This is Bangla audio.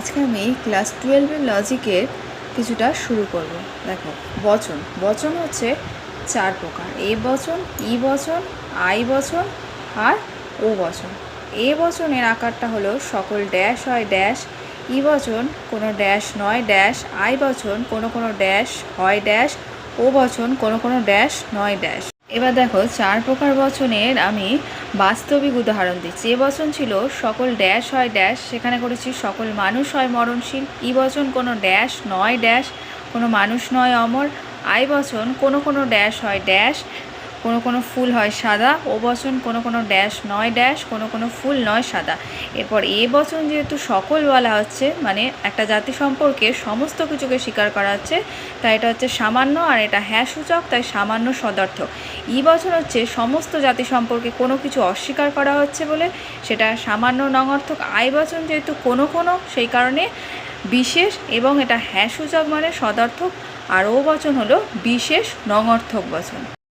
আজকে আমি ক্লাস টুয়েলভের লজিকের কিছুটা শুরু করব। দেখো, বচন। বচন হচ্ছে চার প্রকার। এ বচন, ই বচন, আই বচন আর ও বচন। এ বচনের আকারটা হলো সকল ড্যাশ হয় ড্যাশ ই বচন কোনো ড্যাশ নয় ড্যাশ আই বচন কোনো কোনো ড্যাশ হয় ড্যাশ ও বচন কোনো কোনো ড্যাশ নয় ড্যাশ এবার দেখো, চার প্রকার বচনের আমি বাস্তবিক উদাহরণ দিচ্ছি। এ বচন ছিল, সকল ড্যাশ হয় ড্যাশ, সেখানে করেছি সকল মানুষ হয় মরণশীল। ই বচন, কোনো ড্যাশ নয় ড্যাশ, কোনো মানুষ নয় অমর। আই বচন, কোনো কোনো ড্যাশ হয় ড্যাশ কোনো কোনো ফুল হয় সাদা, ও বচন কোনো কোনো ড্যাশ নয় ড্যাশ কোনো কোনো ফুল নয় সাদা। এরপর এ বচন যেহেতু সকল বলা হচ্ছে মানে একটা জাতি সম্পর্কে সমস্ত কিছুকে স্বীকার করা হচ্ছে, তাই এটা হচ্ছে সামান্য আর এটা হ্যাঁ সূচক, তাই সামান্য সদর্থ। ই বচন হচ্ছে সমস্ত জাতি সম্পর্কে কোনো কিছু অস্বীকার করা হচ্ছে বলে, সেটা সামান্য নঙর্থক আই বচন যেহেতু কোনো কোনো, সেই কারণে বিশেষ এবং এটা হ্যাঁ সূচক মানে সদর্থক, আর ও বচন হলো বিশেষ নঙর্থক বচন।